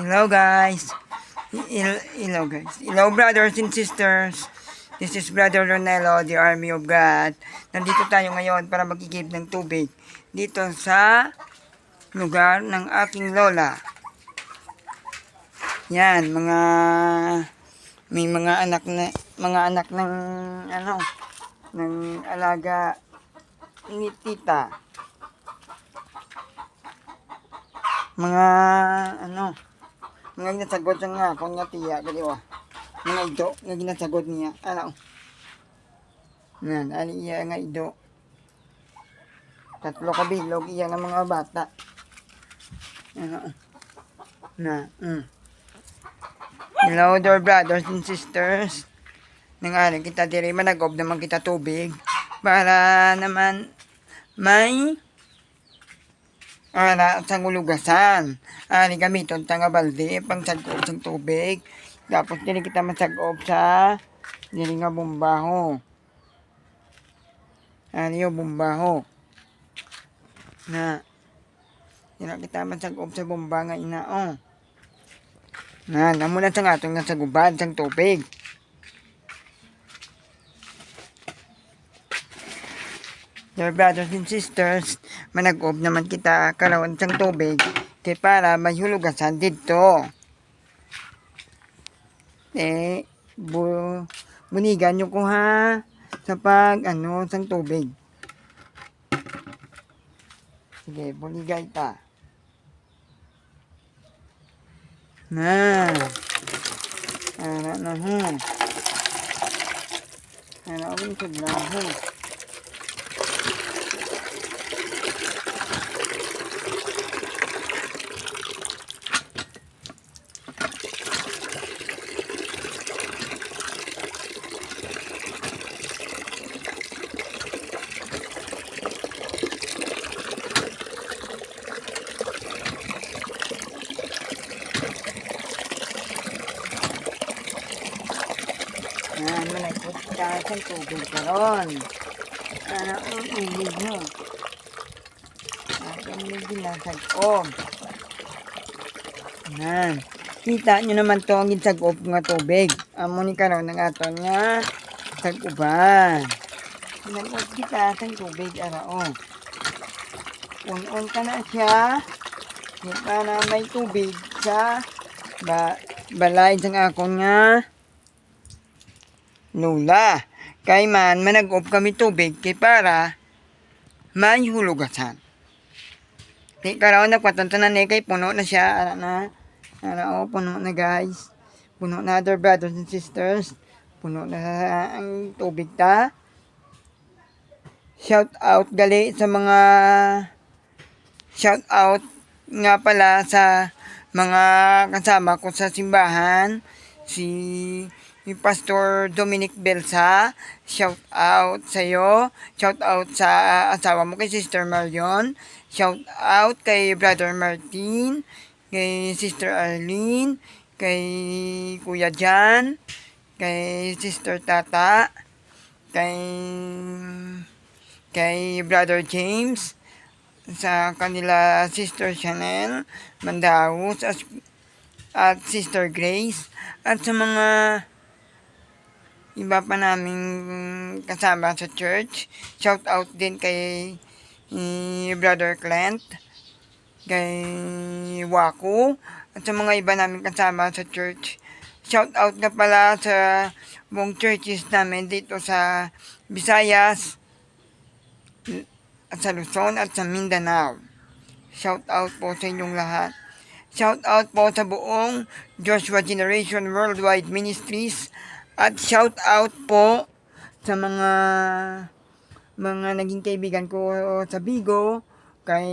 Hello guys. Hello guys. Hello brothers and sisters. This is Brother Ronelo, the Army of God. Nandito tayo ngayon para magigib ng tubig dito sa lugar ng aking lola. Yan, mga may mga anak na mga anak ng ano ng alaga ni tita. Mga ano mga ginasagot siya nga kung nga tiya gali wa. Mga ido nga ginasagot niya. Ano? Nan, ali iya nga ido. Tatlo ka bilog iya nga mga bata. Ano? Na, mm. Hello there brothers and sisters. Nangalan kita diri managob naman kita tubig para naman may ara sa ngulugasan. Ari gamiton tanga balde pang sagop sa tubig. Tapos dili kita masagop sa dili nga bombaho. Ari yung bombaho. Na Dili kita masagop sa bomba nga inaong. Na, namo na sa atong nasa gubad sang tubig. Dear brothers and sisters, managob naman kita karawan sang tubig kay para mahulugasan dito. Eh, bu bunigan nyo ko ha sa pag ano sang tubig. Sige, bunigay ta. Na. Ana na ho. Ana ulit sa ho. Yan, ka sa tubig karon. Ano ang ilig mo? Akin may ginasag-ob. Yan. Kita nyo naman to ang nga tubig. Amo ni karon ng aton nga sag-uban. Nag-ob kita sa tubig araon. Un-un ka na siya. Di pa na may tubig sa ba balay sa akong nga Lula, kay man manag-off kami tubig kay para may hulugasan. Di karaw na kwatantanan eh kay puno na siya. Ara na. Ara o, puno na guys. Puno na other brothers and sisters. Puno na ang tubig ta. Shout out gali sa mga shout out nga pala sa mga kasama ko sa simbahan. Si ni Pastor Dominic Belsa. Shout out sa iyo. Shout out sa asawa mo kay Sister Marion. Shout out kay Brother Martin, kay Sister Arlene, kay Kuya Jan, kay Sister Tata, kay kay Brother James, sa kanila Sister Chanel Mandaus at, at Sister Grace at sa mga iba pa naming kasama sa church. Shout out din kay Brother Clint, kay Waku, at sa mga iba namin kasama sa church. Shout out na pala sa buong churches namin dito sa Visayas, at sa Luzon at sa Mindanao. Shout out po sa inyong lahat. Shout out po sa buong Joshua Generation Worldwide Ministries at shout out po sa mga mga naging kaibigan ko sa Bigo kay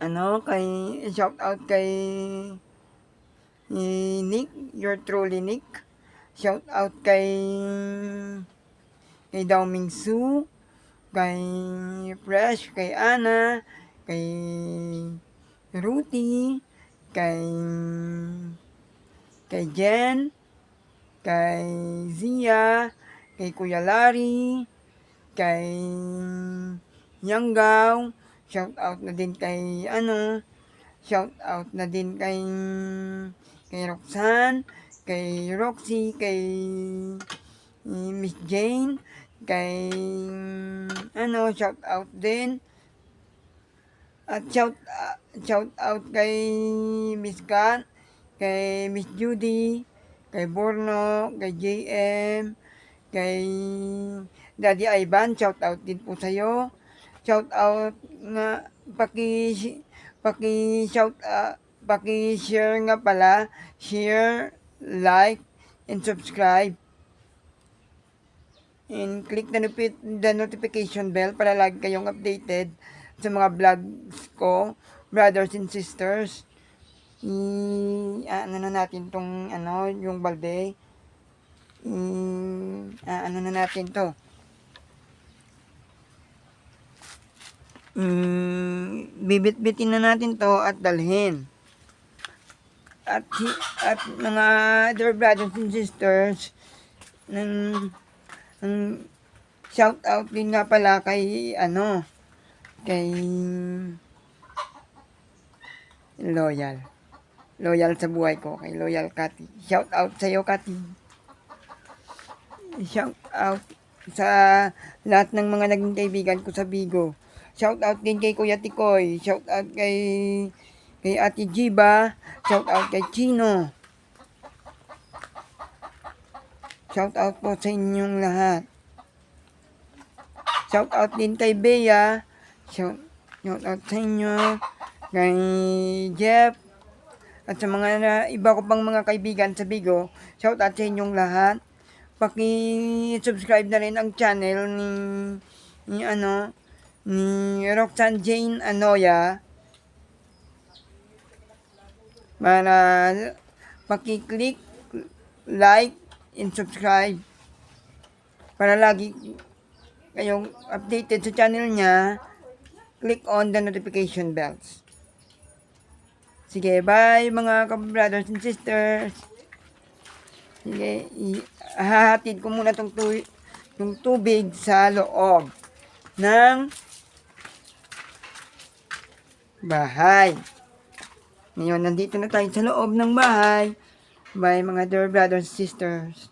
ano kay shout out kay eh, Nick, your truly Nick. Shout out kay kay Dao Ming Su, kay Fresh, kay Ana, kay Ruti, kay kay Jen, kay Zia, kay Kuya Larry, kay Yanggaw, shout out na din kay ano, shout out na din kay kay Roxanne, kay Roxy, kay eh, Miss Jane, kay ano, shout out din. At shout ah, shout out kay Miss Kat, kay Miss Judy, kay Borno, kay JM, kay Daddy Ivan, shout out din po sa'yo. Shout out nga, paki, paki shout out, paki share nga pala, share, like, and subscribe. And click the, the notification bell para lagi kayong updated sa mga vlogs ko, brothers and sisters. I, ano na natin tong, ano, yung balde. I, ah, ano na natin to. Mm, bibit-bitin na natin to at dalhin. At, at mga dear brothers and sisters, ng, ng shout out din nga pala kay ano, kay Loyal. Loyal sa buhay ko, kay Loyal Kati. Shout out sa iyo, Kati. Shout out sa lahat ng mga naging kaibigan ko sa Bigo. Shout out din kay Kuya Tikoy. Shout out kay kay Ate Jiba. Shout out kay Chino. Shout out po sa inyong lahat. Shout out din kay Bea. Shout, shout out sa inyo. Kay Jeff. At sa mga na, iba ko pang mga kaibigan sa Bigo. Shout out sa inyong lahat. Paki-subscribe na rin ang channel ni, ni ano, ni Roxanne Jane Anoya para paki-click, like, and subscribe para lagi kayong updated sa channel niya click on the notification bells sige bye mga brothers and sisters sige hahatid ko muna tong, tu- tong tubig sa loob ng bahay. Ngayon, nandito na tayo sa loob ng bahay. Bye mga dear brothers and sisters.